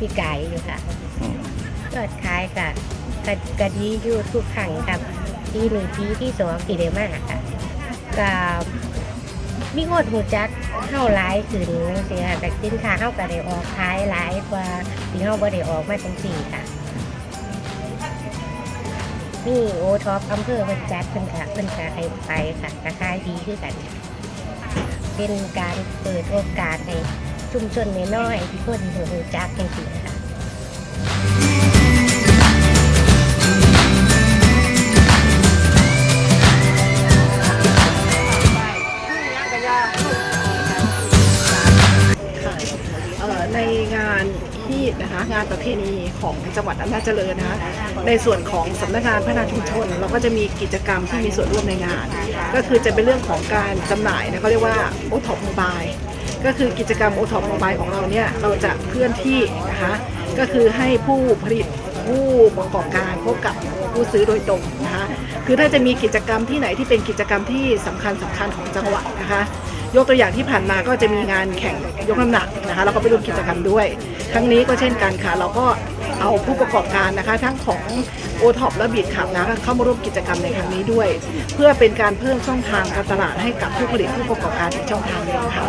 นี้ขายดีกว่าปีไก่อยู่ค่ะอืมยอดขายกะกะกะดีอยู่ทุกครั้งครับปีหนึ่งปีที่สองปีเดียวมากค่ะกับมีคนหูจักเข้าหลายขึ้นจังซี่ค่ะแต่สินค้าเข้าก็ได้ออกขายหลายกว่าที่เข้าบ่ได้ออกมาจังสี่ค่ะนี่โอท็อปอำเภอเพิ่นจัดเพิ่นค่ะเพิ่นก็ให้ไปค่ะก็ขายดีคือกัน เป็นการเปิดโอกาสให้ ชุมชนน้อยๆที่คนหูจักจังซี่ค่ะในงานที่นะคะงานประเพณีของจังหวัดอำนาจเจริญนะคะในส่วนของสำนักงานพัฒนาชุมชน เราก็จะมีกิจกรรมที่มีส่วนร่วมในงาน ก็คือจะเป็นเรื่องของการจำหน่ายนะเขาเรียกว่าโอท็อปโมบาย ก็คือกิจกรรมโอท็อปโมบายของเราเนี่ยเราจะเคลื่อนที่นะคะก็คือให้ผู้ผลิตผู้ประกอบการพบกับผู้ซื้อโดยตรงนะคะคือถ้าจะมีกิจกรรมที่ไหนที่เป็นกิจกรรมที่สำคัญสำคัญของจังหวัดนะคะ ยกตัวอย่างที่ผ่านมาก็จะมีงานแข่งยกน้ำหนักนะคะเราก็ไปร่วมกิจกรรมด้วยครั้งนี้ก็เช่นกันค่ะ เราก็เอาผู้ประกอบการนะคะ ทั้งของโอท็อปและบีดขับนะคะเข้ามาร่วมกิจกรรมในครั้งนี้ด้วย เพื่อเป็นการเพิ่มช่องทางการตลาดให้กับผู้ผลิตผู้ประกอบการอีกช่องทางหนึงค่ะ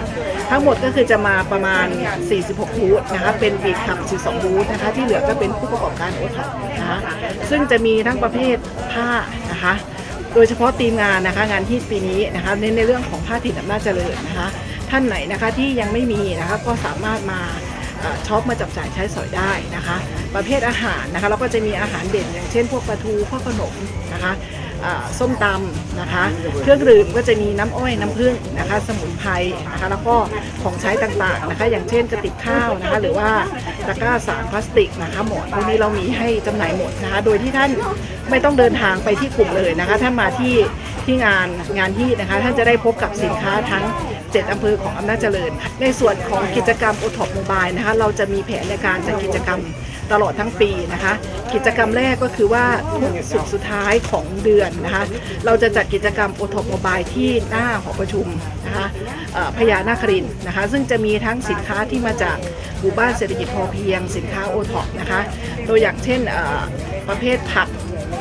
ทั้งหมดก็คือจะมาประมาณ 46 บูธนะคะ เป็นบีดขับ 12 บูธนะคะ ที่เหลือก็เป็นผู้ประกอบการโอท็อปนะคะ ซึ่งจะมีทั้งประเภทผ้านะคะ โดยเฉพาะทีมงานนะคะงานที่ปีนี้นะคะเน้นในเรื่องของผ้าถิ่นอำนาจเจริญนะคะท่านไหนนะคะที่ยังไม่มีนะคะก็สามารถมาช็อปมาจับจ่ายใช้สอยได้นะคะ ประเภทอาหารนะคะเราก็จะมีอาหารเด่นอย่างเช่น พวกปลาทูพวกขนมนะคะ ส้มตำนะคะ เครื่องดื่มก็จะมีน้ำอ้อยน้ำผึ้งนะคะ สมุนไพรนะคะแล้วก็ของใช้ต่างๆนะคะ อย่างเช่นกระติบข้าวนะคะ หรือว่าตะกร้าสารพลาสติกนะคะหมดพวกนี้เรามีให้จำหน่ายหมดนะคะ โดยที่ท่านไม่ต้องเดินทางไปที่กลุ่มเลยนะคะท่านมาที่ที่งานงานที่นะคะ ท่านจะได้พบกับสินค้าทั้ง 7อำเภอของอำนาจเจริญ ในส่วนของกิจกรรมโอท็อปโมบายนะคะ เราจะมีแผนในการจัดกิจกรรม ตลอดทั้งปีนะคะ กิจกรรมแรกก็คือว่าทุกสุดสุดท้ายของเดือนนะคะ เราจะจัดกิจกรรมโอทอปโมบายที่หน้าหอประชุมนะคะพญานาครินนะคะ ซึ่งจะมีทั้งสินค้าที่มาจากหมู่บ้านเศรษฐกิจพอเพียง สินค้าโอท็อปนะคะ ตัวอย่างเช่นประเภทผัก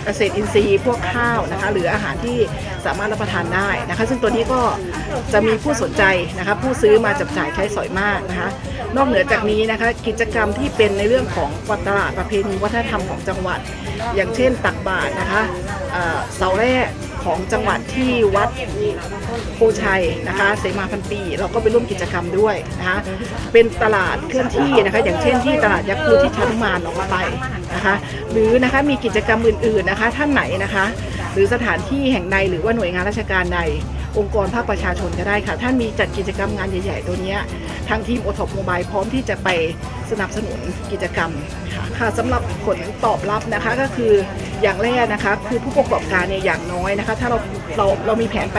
เกษตรอินทรีย์พวกข้าวนะคะ หรืออาหารที่สามารถรับประทานได้นะคะ ซึ่งตัวนี้ก็จะมีผู้สนใจนะคะผู้ซื้อมาจับจ่ายใช้สอยมากนะคะ นอกเหนือจากนี้นะคะกิจกรรมที่เป็นในเรื่องของวัตลาดประเพณีวัฒนธรรมของจังหวัด อย่างเช่นตักบาตรนะคะเอ่อเสาแรก ของจังหวัดที่วัดโพชัยนะคะ เสมาพันปี เราก็ไปร่วมกิจกรรมด้วยนะคะ เป็นตลาดเคลื่อนที่นะคะ อย่างเช่นที่ตลาดยักษ์คูที่ชานุมานออกมาไปนะคะ หรือนะคะมีกิจกรรมอื่นๆนะคะ ท่านไหนนะคะ หรือสถานที่แห่งใดหรือว่าหน่วยงานราชการใด องค์กรภาคประชาชนก็ได้ค่ะ ท่านมีจัดกิจกรรมงานใหญ่ ๆ ตัวเนี้ยทางทีมโอท็อปโมบายพร้อมที่จะไปสนับสนุนกิจกรรมค่ะค่ะสำหรับผลตอบรับนะคะก็คืออย่างแรกนะคะคือผู้ประกอบการเนี่ยอย่างน้อยนะคะ ถ้าเราเราเรามีแผนไป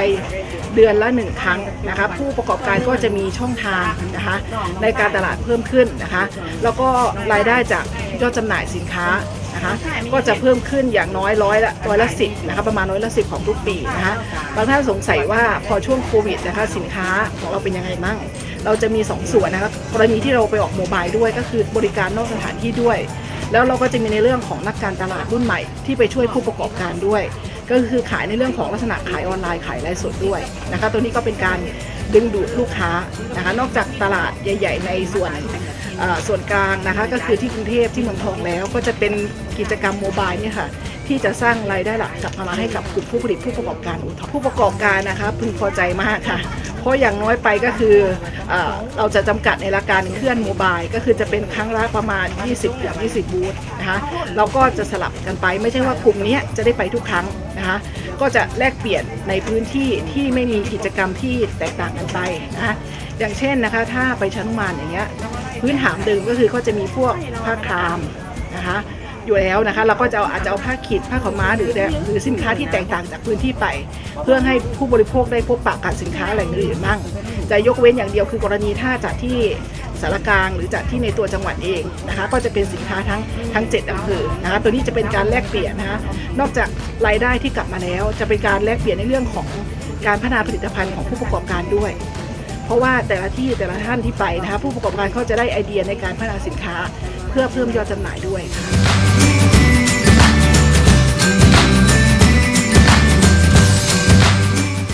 เดือนละหนึ่งครั้งนะคะผู้ประกอบการก็จะมีช่องทางนะคะในการตลาดเพิ่มขึ้นนะคะ แล้วก็รายได้จากยอดจำหน่ายสินค้า นะคะ ก็จะเพิ่มขึ้นอย่างน้อยร้อยละร้อยละสิบนะคะประมาณร้อยละสิบของทุกปีนะคะบางท่านสงสัยว่าพอช่วงโควิดนะคะสินค้าของเราเป็นยังไงมั่งเราจะมี 2 ส่วนนะคะกรณีที่เราไปออกโมบายด้วยก็คือบริการนอกสถานที่ด้วย แล้วเราก็จะมีในเรื่องของนักการตลาดรุ่นใหม่ที่ไปช่วยผู้ประกอบการด้วย ก็คือขายในเรื่องของลักษณะขายออนไลน์ขายไลฟ์สดด้วยนะคะตัวนี้ก็เป็นการดึงดูดลูกค้านะคะนอกจากตลาดใหญ่ ๆ ในส่วนส่วนกลางนะคะก็คือที่กรุงเทพที่เมืองทองแล้วก็จะเป็นกิจกรรมโมบายเนี่ยค่ะที่จะสร้างรายได้หลักกลับมาให้กับกลุ่มผู้ผลิตผู้ประกอบการโอท็อปผู้ประกอบการนะคะพึงพอใจมากค่ะ เพราะอย่างน้อยไปก็คือเอเราจะจำกัดในราการเคลื่อนโมบายก็คือจะเป็นครั้งละประมาณ 20ถึง20 บูธนะคะเราก็จะสลับกันไปไม่ใช่ว่ากลุ่มนี้จะได้ไปทุกครั้งนะคะก็จะแลกเปลี่ยนในพื้นที่ที่ไม่มีกิจกรรมที่แตกต่างกันไปนะคะอย่างเช่นนะคะถ้าไปชั้นมานอย่างเงี้ยพื้นฐานเดิมก็คือก็จะมีพวกผ้าครามนะคะ อยู่แล้วนะคะเราก็จะเอาอาจจะเอาผ้าขีดผ้าขาวม้าหรือหรือสินค้าที่แตกต่างจากพื้นที่ไป เพื่อให้ผู้บริโภคได้พบปะกับสินค้าแหล่งอื่นบ้างจะยกเว้นอย่างเดียวคือกรณีถ้าจากที่สารกลางหรือจากที่ในตัวจังหวัดเองนะคะก็จะเป็นสินค้าทั้งทั้ง7อำเภอนะคะตัวนี้จะเป็นการแลกเปลี่ยนนะคะนอกจากรายได้ที่กลับมาแล้ว จะเป็นการแลกเปลี่ยนในเรื่องของการพัฒนาผลิตภัณฑ์ของผู้ประกอบการด้วย เพราะว่าแต่ละที่แต่ละท่านที่ไปนะคะผู้ประกอบการเขาจะได้ไอเดียในการพัฒนาสินค้า เพื่อเพิ่มยอดจำหน่ายด้วยค่ะ